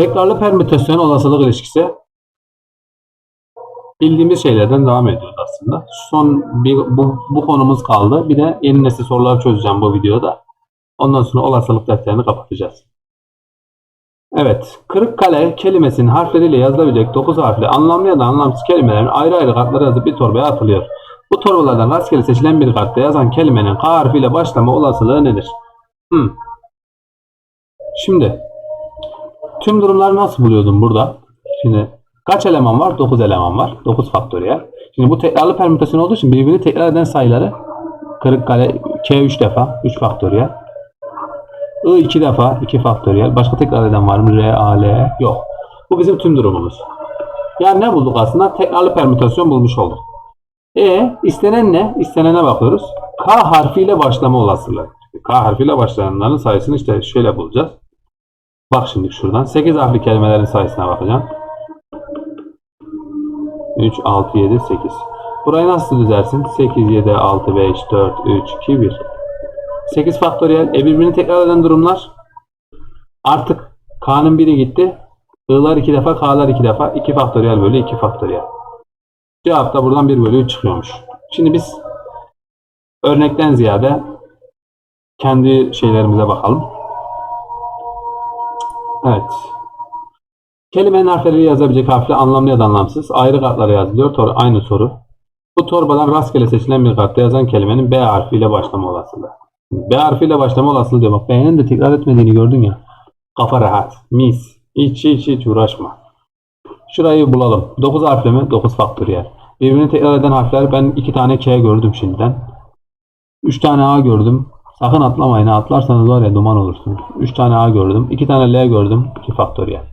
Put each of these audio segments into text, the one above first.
Tekrarlı permütasyon olasılık ilişkisi bildiğimiz şeylerden devam ediyoruz aslında. Son bir bu, bu konumuz kaldı. Bir de yeni nesil sorular çözeceğim bu videoda. Ondan sonra olasılık defterini kapatacağız. Evet, Kırıkkale kelimesinin harfleriyle yazılabilecek 9 harfli anlamlı ya da anlamsız kelimelerin ayrı ayrı kartlara yazıp bir torbaya atılıyor. Bu torbalardan rastgele seçilen bir kartta yazan kelimenin K harfiyle başlama olasılığı nedir? Hmm. Şimdi tüm durumları nasıl buluyordum burada? Şimdi kaç eleman var? 9 eleman var. 9 faktöriyel. Şimdi bu tekrarlı permütasyon olduğu için birbirini tekrar eden sayıları Kırıkkale K 3 defa 3 faktöriyel. I 2 defa 2 faktöriyel. Başka tekrar eden var mı? R, A, L yok. Bu bizim tüm durumumuz. Yani ne bulduk aslında? Tekrarlı permütasyon bulmuş olduk. E istenen ne? İstenene bakıyoruz. K harfiyle başlama olasılığı. K harfiyle başlayanların sayısını işte şöyle bulacağız. Bak şimdi şuradan. 8 harfli kelimelerin sayısına bakacağım. 3, 6, 7, 8. Burayı nasıl düzersin? 8, 7, 6, 5, 4, 3, 2, 1. 8 faktöriyel. E birbirini tekrar eden durumlar. Artık K'nın biri gitti. I'lar 2 defa, K'lar 2 defa. 2 faktöriyel bölü 2 faktöriyel. Cevap da buradan 1 bölü 3 çıkıyormuş. Şimdi biz örnekten ziyade kendi şeylerimize bakalım. Evet. Kelimenin harfleri yazabilecek harfle anlamlı ya da anlamsız ayrı kartlara yazılıyor. Tor aynı soru. Bu torbadan rastgele seçilen bir kartta yazan kelimenin B harfiyle başlama olasılığı. B harfiyle başlama olasılığı diyor. Bak B'nin de tekrar etmediğini gördün ya. Kafa rahat. Mis. Hiç hiç hiç uğraşma. Şurayı bulalım. 9 harfli mi? 9 faktöriyel. Birbirini tekrar eden harfler ben 2 tane K gördüm şimdiden. 3 tane A gördüm. Sakın atlamayın. Atlarsanız var ya duman olursunuz. 3 tane A gördüm. 2 tane L gördüm. 2 faktöriyel.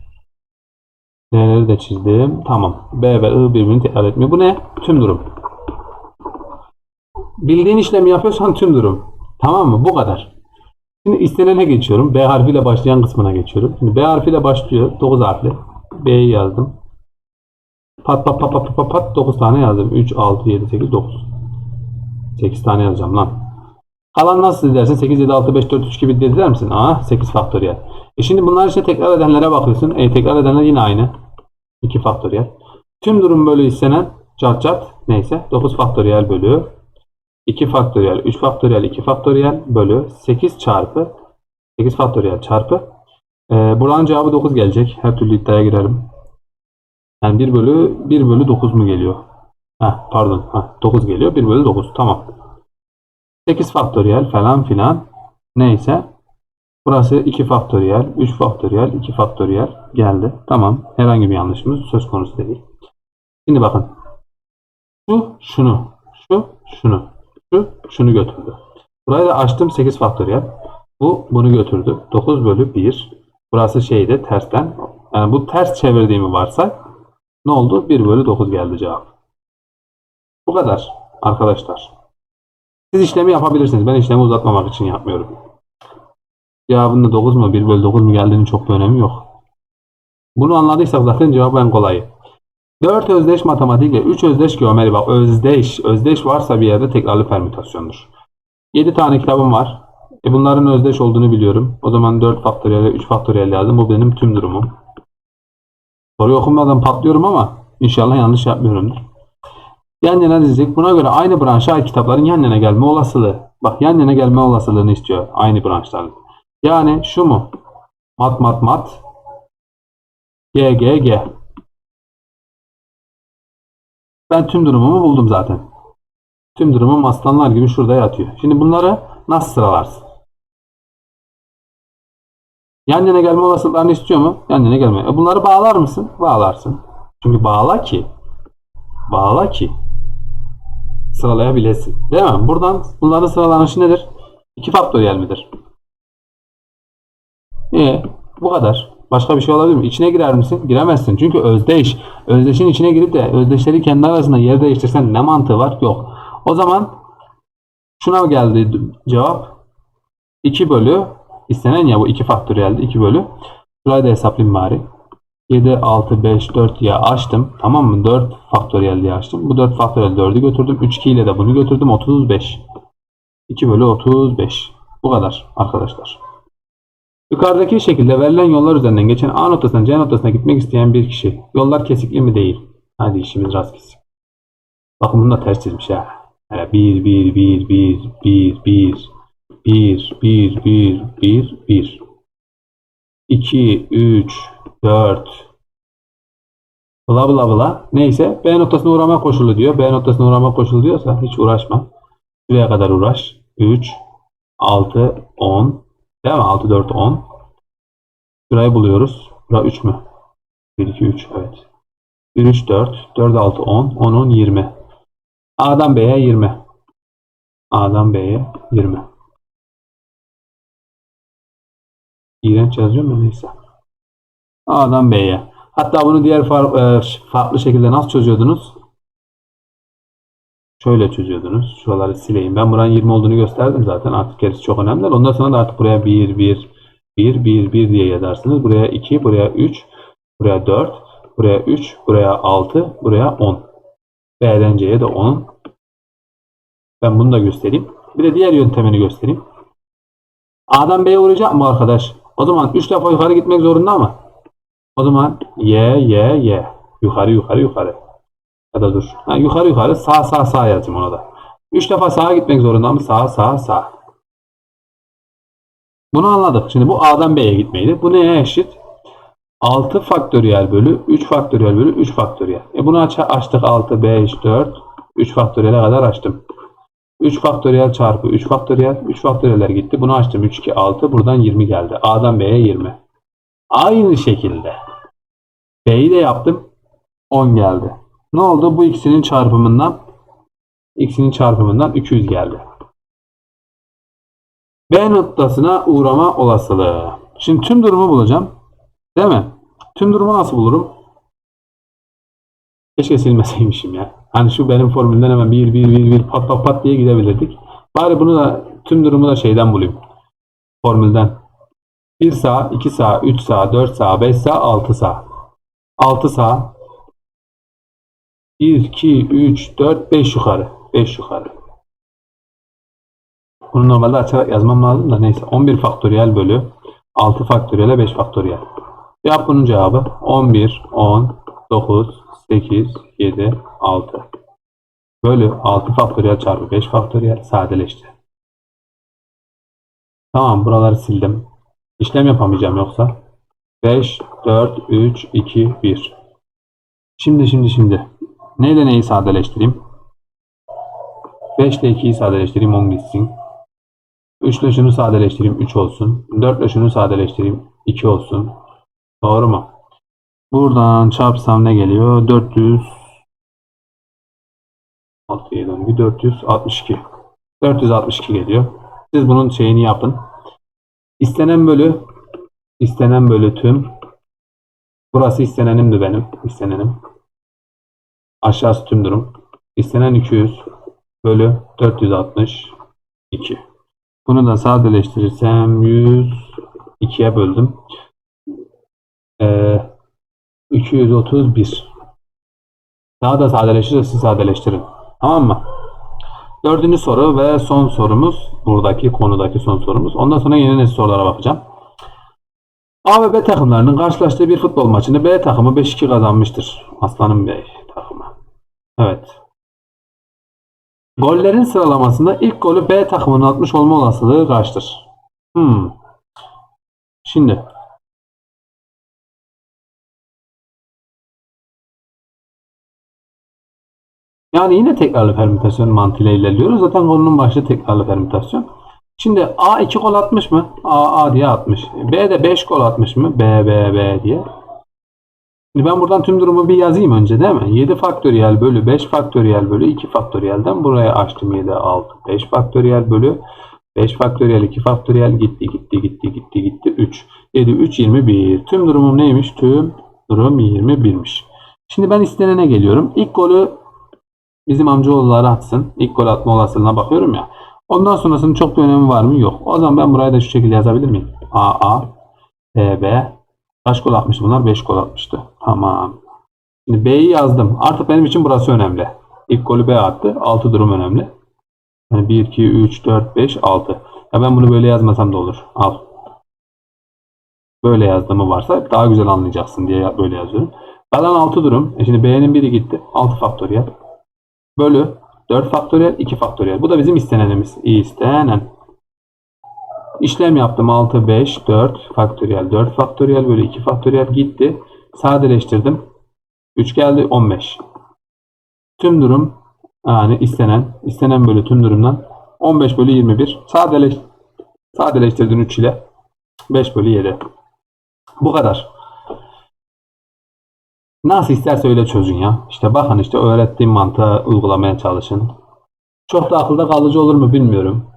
L'leri de çizdim. Tamam. B ve I birbirini tekrar etmiyor. Bu ne? Tüm durum. Bildiğin işlemi yapıyorsan tüm durum. Tamam mı? Bu kadar. Şimdi istenene geçiyorum. B harfiyle başlayan kısmına geçiyorum. Şimdi B harfiyle başlıyor. 9 harfli. B'yi yazdım. Pat pat pat pat pat, pat 9 tane yazdım. 3, 6, 7, 8, 9. 8 tane yazacağım lan. Kalan nasıl dersin? 8, 7, 6, 5, 4, 3 gibi dediler misin? Aa 8 faktöriyel. E şimdi bunlar işte tekrar edenlere bakıyorsun. E tekrar edenler yine aynı. 2 faktöriyel. Tüm durum bölü istenen cat cat neyse 9 faktöriyel bölü 2 faktöriyel 3 faktöriyel 2 faktöriyel bölü 8 çarpı 8 faktöriyel çarpı e, buranın cevabı 9 gelecek. Her türlü iddiaya girerim. Yani 1 bölü 1 bölü 9 mu geliyor? Heh, pardon. Heh, 9 geliyor. 1 bölü 9. Tamam. 8 faktöriyel falan filan. Neyse. Burası 2 faktöriyel, 3 faktöriyel, 2 faktöriyel geldi. Tamam. Herhangi bir yanlışımız söz konusu değil. Şimdi bakın. Şu şunu, şu şunu, şu şunu götürdü. Burayı da açtım 8 faktöriyel. Bu bunu götürdü. 9 bölü 1. Burası şeyde tersten. Yani bu ters çevirdiğimi varsa ne oldu? 1 bölü 9 geldi cevap. Bu kadar arkadaşlar. Siz işlemi yapabilirsiniz. Ben işlemi uzatmamak için yapmıyorum. Cevabın da 9 mu 1 bölü 9 mu geldiğinin çok bir önemi yok. Bunu anladıysak zaten cevap en kolayı. 4 özdeş matematik ve 3 özdeş geometri. Bak özdeş. Özdeş varsa bir yerde tekrarlı permütasyondur. 7 tane kitabım var. E bunların özdeş olduğunu biliyorum. O zaman 4 faktöriyel ve 3 faktöriyel yazdım. Bu benim tüm durumum. Soruyu okumadan patlıyorum ama inşallah yanlış yapmıyorumdur. Yan yana dizecek. Buna göre aynı branşa ait kitapların yan yana gelme olasılığı. Bak yan yana gelme olasılığını istiyor. Aynı branşların. Yani şu mu? Mat mat mat. G G G. Ben tüm durumumu buldum zaten. Tüm durumum aslanlar gibi şurada yatıyor. Şimdi bunları nasıl sıralarsın? Yan yana gelme olasılıklarını istiyor mu? Yan yana gelme. E bunları bağlar mısın? Bağlarsın. Çünkü bağla ki bağla ki sıralayabilesin. Değil mi? Buradan bunların sıralanışı nedir? 2 faktöriyel midir? E, bu kadar. Başka bir şey olabilir mi? İçine girer misin? Giremezsin. Çünkü özdeş. Özdeşin içine girip de özdeşleri kendi arasında yer değiştirsen ne mantığı var? Yok. O zaman şuna geldi cevap. 2 bölü istenen ya bu 2 faktöriyeldi. 2 bölü. Şurayı da hesaplayayım bari. 7, 6, 5, 4 diye açtım. Tamam mı? 4 faktöriyel diye açtım. Bu 4 faktöriyel 4'ü götürdüm. 3, 2 ile de bunu götürdüm. 35. 2 bölü 35. Bu kadar arkadaşlar. Yukarıdaki şekilde verilen yollar üzerinden geçen A noktasından C noktasına gitmek isteyen bir kişi. Yollar kesikli mi değil? Hadi işimiz rast gitsin. Bakın bunu da ters çizmiş ha. Yani 1, 1, 1, 1, 1, 1, 1, 1, 1, 1, 1. 2, 3, 4, bla bla bla. Neyse B noktasına uğrama koşulu diyor. B noktasına uğrama koşulu diyorsa hiç uğraşma. Şuraya kadar uğraş. 3, 6, 10. Değil mi? 6, 4, 10. Şurayı buluyoruz. Bura 3 mü? 1, 2, 3. Evet. 1, 3, 4. 4, 6, 10. 10, 10, 20. A'dan B'ye 20. A'dan B'ye 20. İğrenç yazıyorum ya neyse. A'dan B'ye. Hatta bunu diğer e, farklı şekilde nasıl çözüyordunuz? Şöyle çözüyordunuz. Şuraları sileyim. Ben buranın 20 olduğunu gösterdim zaten. Artık gerisi çok önemli. Ondan sonra da artık buraya 1, 1, 1, 1, 1 diye yazarsınız. Buraya 2, buraya 3, buraya 4, buraya 3, buraya 6, buraya 10. B'den C'ye de 10. Ben bunu da göstereyim. Bir de diğer yöntemini göstereyim. A'dan B'ye uğrayacak mı arkadaş? O zaman 3 defa yukarı gitmek zorunda mı? O zaman Y, Y, Y. Yukarı, yukarı, yukarı. Ya da dur. Ha, yukarı, yukarı, sağ, sağ, sağ yazayım ona da. 3 defa sağa gitmek zorunda mı? Sağ, sağ, sağ. Bunu anladık. Şimdi bu A'dan B'ye gitmeydi. Bu neye eşit? 6 faktöriyel bölü 3 faktöriyel bölü 3 faktöriyel. E bunu aç açtık 6, 5, 4, 3 faktöriyele kadar açtım. 3 faktöriyel çarpı 3 faktöriyel. 3 faktöriyeller gitti. Bunu açtım. 3, 2, 6. Buradan 20 geldi. A'dan B'ye 20. Aynı şekilde B'yi de yaptım. 10 geldi. Ne oldu? Bu ikisinin çarpımından ikisinin çarpımından 200 geldi. B noktasına uğrama olasılığı. Şimdi tüm durumu bulacağım. Değil mi? Tüm durumu nasıl bulurum? Keşke silmeseymişim ya. Hani şu benim formülden hemen 1 1 1 1 pat pat pat diye gidebilirdik. Bari bunu da tüm durumu da şeyden bulayım. Formülden. 1 sağ, 2 sağ, 3 sağ, 4 sağ, 5 sağ, 6 sağ. 6 sağ. 1, 2, 3, 4, 5 yukarı. 5 yukarı. Bunu normalde açarak yazmam lazım da neyse. 11 faktöriyel bölü 6 faktöriyel 5 faktöriyel. Yap bunun cevabı 11, 10, 9, 8, 7, 6. Bölü 6 faktöriyel çarpı 5 faktöriyel sadeleşti. Tamam buraları sildim. İşlem yapamayacağım yoksa. 5, 4, 3, 2, 1. Şimdi şimdi şimdi. Neyle neyi sadeleştireyim? 5 ile 2'yi sadeleştireyim 10 gitsin. 3 ile şunu sadeleştireyim 3 olsun. 4 ile şunu sadeleştireyim 2 olsun. Doğru mu? Buradan çarpsam ne geliyor? 400 6'ya döngü 462. 462 geliyor. Siz bunun şeyini yapın. İstenen bölü istenen bölü tüm burası istenenimdi benim. istenenim. Aşağısı tüm durum. İstenen 200 bölü 462. Bunu da sadeleştirirsem 102'ye böldüm. Ee, 231. Daha da sadeleştirirse siz sadeleştirin. Tamam mı? Dördüncü soru ve son sorumuz. Buradaki konudaki son sorumuz. Ondan sonra yeni nesil sorulara bakacağım. A ve B takımlarının karşılaştığı bir futbol maçını B takımı 5-2 kazanmıştır. Aslanım Bey takımı. Evet. Gollerin sıralamasında ilk golü B takımının atmış olma olasılığı kaçtır? Hmm. Şimdi Yani yine tekrarlı permütasyon mantığıyla ilerliyoruz. Zaten konunun başlığı tekrarlı permütasyon. Şimdi A 2 gol atmış mı? A A diye atmış. B de 5 gol atmış mı? B B B diye. Şimdi ben buradan tüm durumu bir yazayım önce değil mi? 7 faktöriyel bölü 5 faktöriyel bölü 2 faktöriyelden buraya açtım 7 6 5 faktöriyel bölü 5 faktöriyel 2 faktöriyel gitti gitti gitti gitti gitti 3 7 3 21 tüm durumum neymiş? Tüm durum 21'miş. Şimdi ben istenene geliyorum. İlk golü bizim amcaoğulları atsın. İlk gol atma olasılığına bakıyorum ya. Ondan sonrasının çok bir önemi var mı? Yok. O zaman ben buraya da şu şekilde yazabilir miyim? A A B B Kaç gol atmış bunlar? 5 gol atmıştı. Tamam. Şimdi B'yi yazdım. Artık benim için burası önemli. İlk golü B attı. 6 durum önemli. Yani 1, 2, 3, 4, 5, 6. Ya ben bunu böyle yazmasam da olur. Al. böyle yazdığımı varsa daha güzel anlayacaksın diye böyle yazıyorum. Kalan 6 durum. E şimdi B'nin biri gitti. 6 faktöriyel. Bölü 4 faktöriyel 2 faktöriyel. Bu da bizim istenenimiz. İstenen. İşlem yaptım. 6, 5, 4 faktöriyel. 4 faktöriyel bölü 2 faktöriyel gitti. Sadeleştirdim. 3 geldi 15. Tüm durum yani istenen istenen bölü tüm durumdan 15 bölü 21 sadeleş sadeleştirdin 3 ile 5 bölü 7. Bu kadar. Nasıl isterse öyle çözün ya. İşte bakın işte öğrettiğim mantığı uygulamaya çalışın. Çok da akılda kalıcı olur mu bilmiyorum.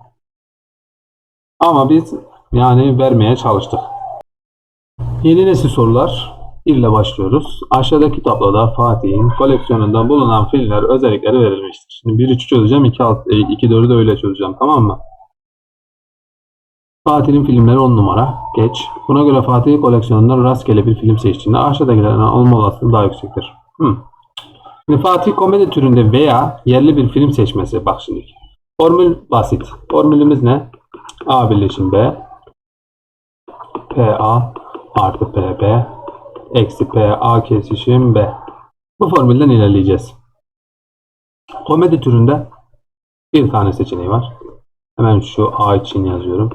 Ama biz yani vermeye çalıştık. Yeni nesil sorular. 1 ile başlıyoruz. Aşağıdaki tabloda Fatih'in koleksiyonunda bulunan filmler özellikleri verilmiştir. Şimdi 1-3'ü çözeceğim, 2-4'ü de öyle çözeceğim tamam mı? Fatih'in filmleri 10 numara. Geç. Buna göre Fatih koleksiyonundan rastgele bir film seçtiğinde aşağıdakilerden olma olasılığı daha yüksektir. Hmm. Fatih komedi türünde veya yerli bir film seçmesi. Bak şimdi. Formül basit. Formülümüz ne? A birleşim B. PA artı PB eksi PA kesişim B. Bu formülden ilerleyeceğiz. Komedi türünde bir tane seçeneği var. Hemen şu A için yazıyorum.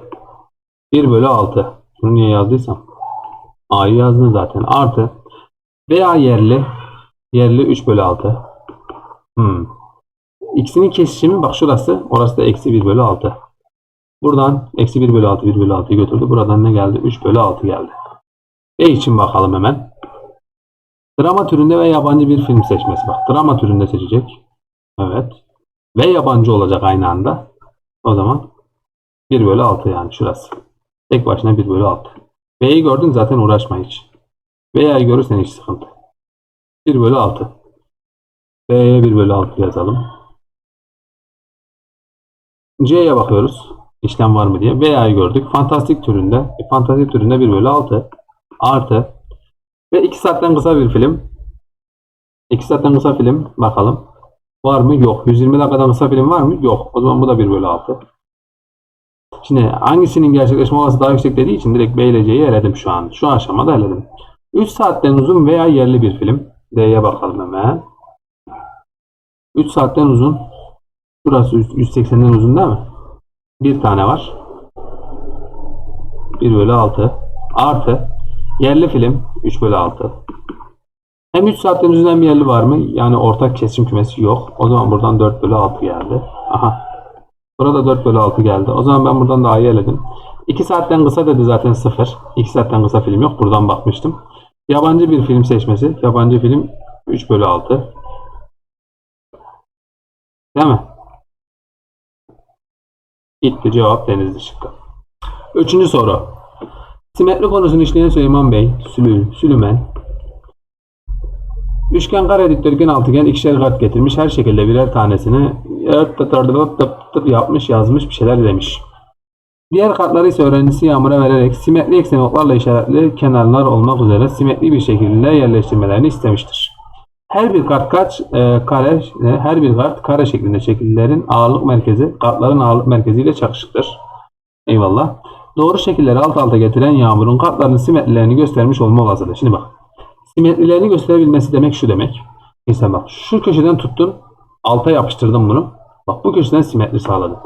1 bölü 6. Bunu niye yazdıysam. A'yı yazdım zaten. Artı veya yerli yerli 3 bölü 6. Hmm. X'inin kesişimi bak şurası. Orası da eksi 1 bölü 6. Buradan eksi 1 bölü 6 1 bölü 6'yı götürdü. Buradan ne geldi? 3 bölü 6 geldi. B için bakalım hemen. Drama türünde ve yabancı bir film seçmesi. Bak drama türünde seçecek. Evet. Ve yabancı olacak aynı anda. O zaman 1 bölü 6 yani şurası. Tek başına 1 bölü 6. B'yi gördün zaten uğraşma hiç. B'yi görürsen hiç sıkıntı. 1 bölü 6. B'ye 1 bölü 6 yazalım. C'ye bakıyoruz. İşlem var mı diye. V'yi gördük. Fantastik türünde. E, fantastik türünde 1 bölü 6. Artı. Ve 2 saatten kısa bir film. 2 saatten kısa film. Bakalım. Var mı? Yok. 120 dakikadan kısa film var mı? Yok. O zaman bu da 1 bölü 6. Şimdi hangisinin gerçekleşme olasılığı daha yüksek dediği için direkt B ile C'yi eledim şu an. Şu aşamada eledim. 3 saatten uzun veya yerli bir film. D'ye bakalım hemen. 3 saatten uzun. Burası 180'den uzun değil mi? Bir tane var. 1 bölü 6. Artı. Yerli film 3 bölü 6. Hem 3 saatten uzun hem yerli var mı? Yani ortak kesim kümesi yok. O zaman buradan 4 bölü 6 geldi. Aha. Burada 4 bölü 6 geldi. O zaman ben buradan daha iyi eledim. 2 saatten kısa dedi zaten 0. 2 saatten kısa film yok. Buradan bakmıştım. Yabancı bir film seçmesi. Yabancı film 3 bölü 6. Değil mi? Gitti cevap denizli şıkkı. Üçüncü soru. Simetri konusunu işleyen Süleyman Bey, Sülü, Sülümen, Üçgen, kare, dikdörtgen, altıgen ikişer kart getirmiş. Her şekilde birer tanesini tıp tıp tıp tıp yapmış, yazmış bir şeyler demiş. Diğer kartları ise öğrencisi Yağmur'a vererek simetri eksen oklarla işaretli kenarlar olmak üzere simetri bir şekilde yerleştirmelerini istemiştir. Her bir kart kaç e, kare e, her bir kart kare şeklinde şekillerin ağırlık merkezi kartların ağırlık merkeziyle çakışıktır. Eyvallah. Doğru şekilleri alt alta getiren Yağmur'un kartlarının simetrilerini göstermiş olma olasılığı. Şimdi bak. Simetrilerini gösterebilmesi demek şu demek. Mesela bak şu köşeden tuttun alta yapıştırdın bunu. Bak bu köşeden simetri sağladın.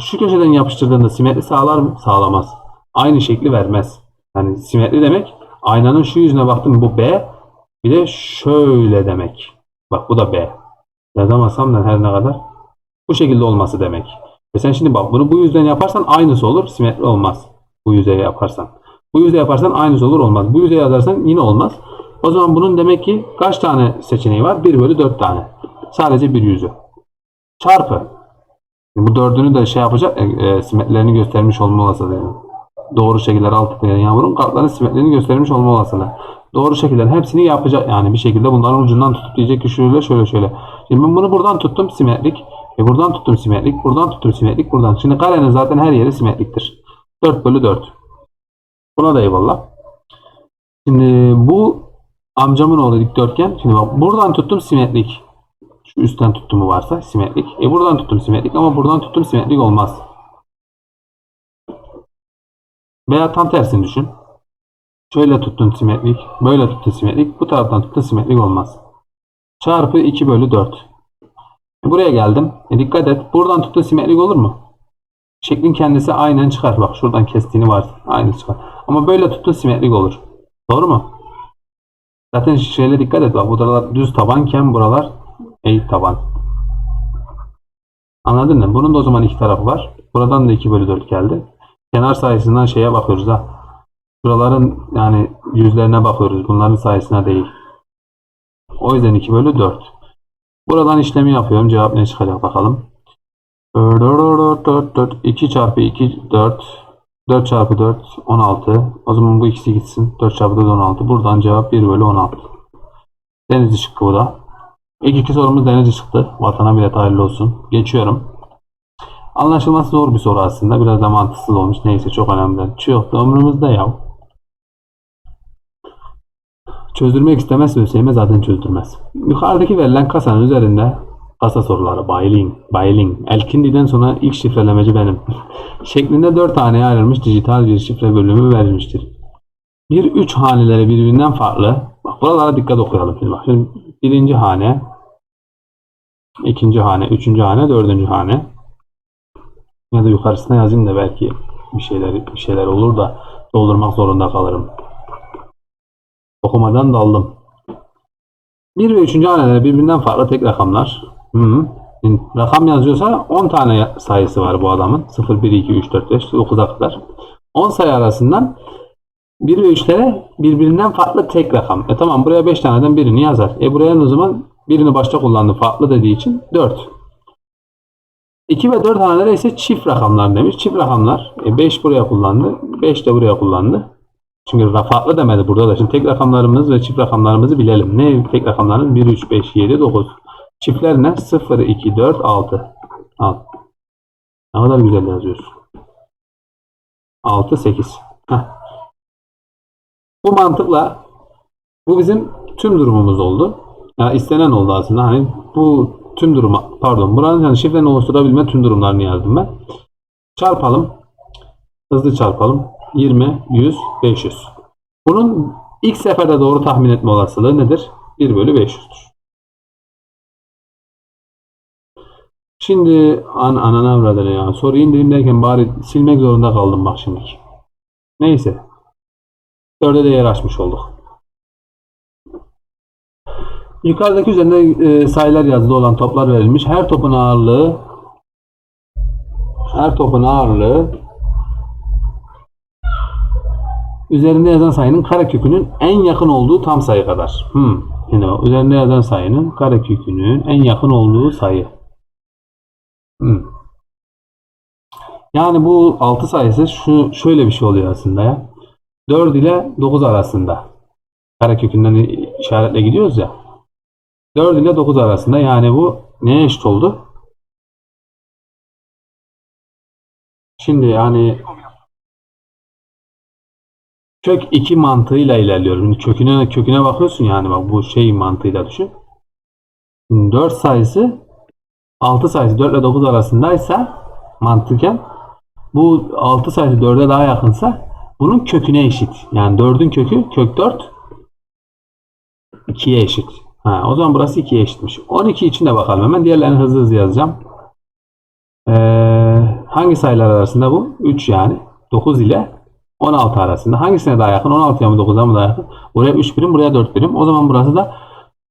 Şu köşeden yapıştırdığında simetri sağlar mı? Sağlamaz. Aynı şekli vermez. Yani simetri demek aynanın şu yüzüne baktım bu B bir de şöyle demek. Bak bu da B. Yazamazsam da her ne kadar bu şekilde olması demek. Ve sen şimdi bak bunu bu yüzden yaparsan aynısı olur. Simetri olmaz. Bu yüzeye yaparsan. Bu yüzeye yaparsan aynısı olur olmaz. Bu yüzeye yazarsan yine olmaz. O zaman bunun demek ki kaç tane seçeneği var? 1 bölü 4 tane. Sadece bir yüzü. Çarpı. Bu dördünü de şey yapacak. E, e, simetrilerini göstermiş olma olasılığı. Doğru şekiller altı yani yağmurun kartların simetrilerini göstermiş olma olasılığı. Doğru şekillerin hepsini yapacak yani bir şekilde bunların ucundan tutup diyecek ki şöyle şöyle şöyle. Şimdi ben bunu buradan tuttum simetrik. E buradan tuttum simetrik. Buradan tuttum simetrik. Buradan. Şimdi karenin zaten her yeri simetriktir. 4 bölü 4. Buna da eyvallah. Şimdi bu amcamın oğlu dikdörtgen. Şimdi bak buradan tuttum simetrik. Şu üstten tuttumu varsa simetrik. E buradan tuttum simetrik ama buradan tuttum simetrik olmaz. Veya tam tersini düşün. Şöyle tuttun simetrik. Böyle tuttun simetrik. Bu taraftan tuttun simetrik olmaz. Çarpı 2 bölü 4. E, Buraya geldim. E, dikkat et. Buradan tuttun simetrik olur mu? Şeklin kendisi aynen çıkar. Bak şuradan kestiğini var. Aynı çıkar. Ama böyle tuttun simetrik olur. Doğru mu? Zaten şöyle dikkat et. Bak buralar düz tabanken buralar eğik taban. Anladın mı? Bunun da o zaman iki tarafı var. Buradan da 2 bölü 4 geldi. Kenar sayısından şeye bakıyoruz ha. Şuraların yani yüzlerine bakıyoruz. Bunların sayısına değil. O yüzden 2 bölü 4. Buradan işlemi yapıyorum. Cevap ne çıkacak bakalım. 2 çarpı 2 4. 4 çarpı 4 16. O zaman bu ikisi gitsin. 4 çarpı 4 16. Buradan cevap 1 bölü 16. Denizli şıkkı bu da. İlk iki sorumuz Denizli çıktı. Vatana bile hayırlı olsun. Geçiyorum. Anlaşılması zor bir soru aslında. Biraz da mantıksız olmuş. Neyse çok önemli. Çok da umurumuzda ya. Çözdürmek istemez ÖSYM zaten çözdürmez. Yukarıdaki verilen kasanın üzerinde kasa soruları Bayling, Bayling, Elkindi'den sonra ilk şifrelemeci benim. şeklinde 4 taneye ayrılmış dijital bir şifre bölümü verilmiştir. Bir üç haneleri birbirinden farklı. Bak buralara dikkat okuyalım şimdi. Bak şimdi birinci hane, ikinci hane, üçüncü hane, dördüncü hane. Ya da yukarısına yazayım da belki bir şeyler bir şeyler olur da doldurmak zorunda kalırım. Okumadan daldım. 1 ve 3. haneler birbirinden farklı tek rakamlar. Hı -hı. Şimdi rakam yazıyorsa 10 tane sayısı var bu adamın. 0, 1, 2, 3, 4, 5, 9'a kadar. 10 sayı arasından 1 ve 3'lere birbirinden farklı tek rakam. E tamam buraya 5 taneden birini yazar. E buraya o zaman birini başta kullandı farklı dediği için 4. 2 ve 4 hanelere ise çift rakamlar demiş. Çift rakamlar. E 5 buraya kullandı. 5 de buraya kullandı. Çünkü farklı demedi burada da. Şimdi tek rakamlarımız ve çift rakamlarımızı bilelim. Ne tek rakamlarımız? 1, 3, 5, 7, 9. Çiftler ne? 0, 2, 4, 6. Al. Ne kadar güzel yazıyorsun. 6, 8. Heh. Bu mantıkla bu bizim tüm durumumuz oldu. Yani istenen oldu aslında. Hani bu tüm duruma pardon buranın yani şifrenin oluşturabilme tüm durumlarını yazdım ben. Çarpalım. Hızlı çarpalım. 20, 100, 500. Bunun ilk seferde doğru tahmin etme olasılığı nedir? 1 bölü 500'dür. Şimdi an anana avradını ya. Soruyu indireyim derken bari silmek zorunda kaldım bak şimdi. Neyse. Dörde de yer açmış olduk. Yukarıdaki üzerinde e, sayılar yazılı olan toplar verilmiş. Her topun ağırlığı her topun ağırlığı üzerinde yazan sayının karekökünün en yakın olduğu tam sayı kadar. Hmm. O, üzerinde yazan sayının karekökünün en yakın olduğu sayı. Yani bu 6 sayısı şu şöyle bir şey oluyor aslında ya. 4 ile 9 arasında. Karekökünden işaretle gidiyoruz ya. 4 ile 9 arasında yani bu neye eşit oldu? Şimdi yani kök 2 mantığıyla ilerliyorum. Şimdi köküne köküne bakıyorsun yani bak bu şey mantığıyla düşün. Şimdi 4 sayısı 6 sayısı 4 ile 9 arasındaysa mantıken bu 6 sayısı 4'e daha yakınsa bunun köküne eşit. Yani 4'ün kökü kök 4 2'ye eşit. Ha, o zaman burası 2'ye eşitmiş. 12 için de bakalım hemen. Diğerlerini hızlı hızlı yazacağım. Ee, hangi sayılar arasında bu? 3 yani. 9 ile 16 arasında. Hangisine daha yakın? 16'ya mı 9'a mı daha yakın? Buraya 3 birim, buraya 4 birim. O zaman burası da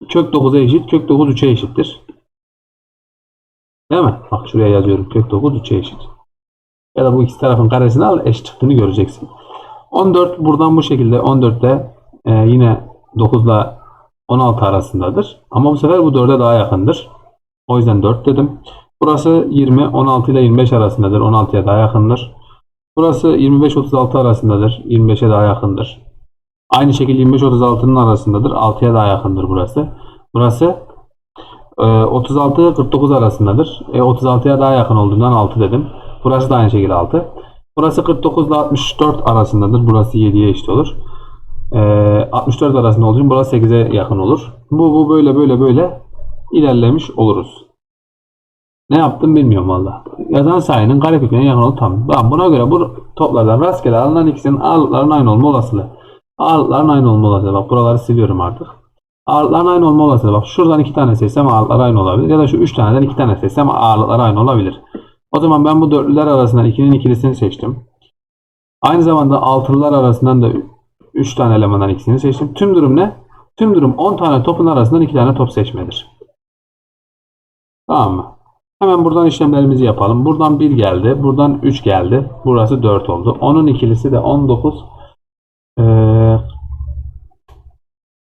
kök 9'a eşit. Kök 9 3'e eşittir. Değil mi? Bak şuraya yazıyorum. Kök 9 3'e eşit. Ya da bu iki tarafın karesini al eşit çıktığını göreceksin. 14 buradan bu şekilde 14'te e, yine 9 ile 16 arasındadır. Ama bu sefer bu 4'e daha yakındır. O yüzden 4 dedim. Burası 20, 16 ile 25 arasındadır. 16'ya daha yakındır. Burası 25-36 arasındadır. 25'e daha yakındır. Aynı şekilde 25-36'nın arasındadır. 6'ya daha yakındır burası. Burası 36-49 arasındadır. E, 36'ya daha yakın olduğundan 6 dedim. Burası da aynı şekilde 6. Burası 49 ile 64 arasındadır. Burası 7'ye eşit olur. E, 64 arasında olduğu için burası 8'e yakın olur. Bu, bu böyle böyle böyle ilerlemiş oluruz. Ne yaptım bilmiyorum valla. Yazan sayının kareköküne yakın olduğu tam. Ben buna göre bu toplardan rastgele alınan ikisinin ağırlıklarının aynı olma olasılığı. Ağırlıkların aynı olma olasılığı. Bak buraları siliyorum artık. Ağırlıkların aynı olma olasılığı. Bak şuradan iki tane seçsem ağırlıklar aynı olabilir. Ya da şu üç taneden iki tane seçsem ağırlıklar aynı olabilir. O zaman ben bu dörtlüler arasından ikinin ikilisini seçtim. Aynı zamanda altılılar arasından da 3 tane elemandan ikisini seçtim. Tüm durum ne? Tüm durum 10 tane topun arasından 2 tane top seçmedir. Tamam mı? Hemen buradan işlemlerimizi yapalım. Buradan 1 geldi. Buradan 3 geldi. Burası 4 oldu. Onun ikilisi de 19. Ee,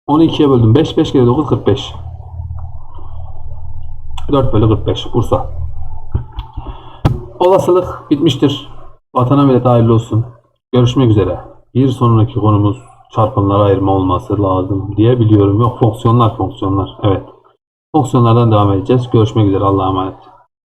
12'ye böldüm. 5, 5 kere 9, 45. 4 bölü 45. Bursa. Olasılık bitmiştir. Vatana millete hayırlı olsun. Görüşmek üzere. Bir sonraki konumuz çarpanlara ayırma olması lazım diye biliyorum. Yok fonksiyonlar fonksiyonlar. Evet. Fonksiyonlardan devam edeceğiz. Görüşmek üzere. Allah'a emanet.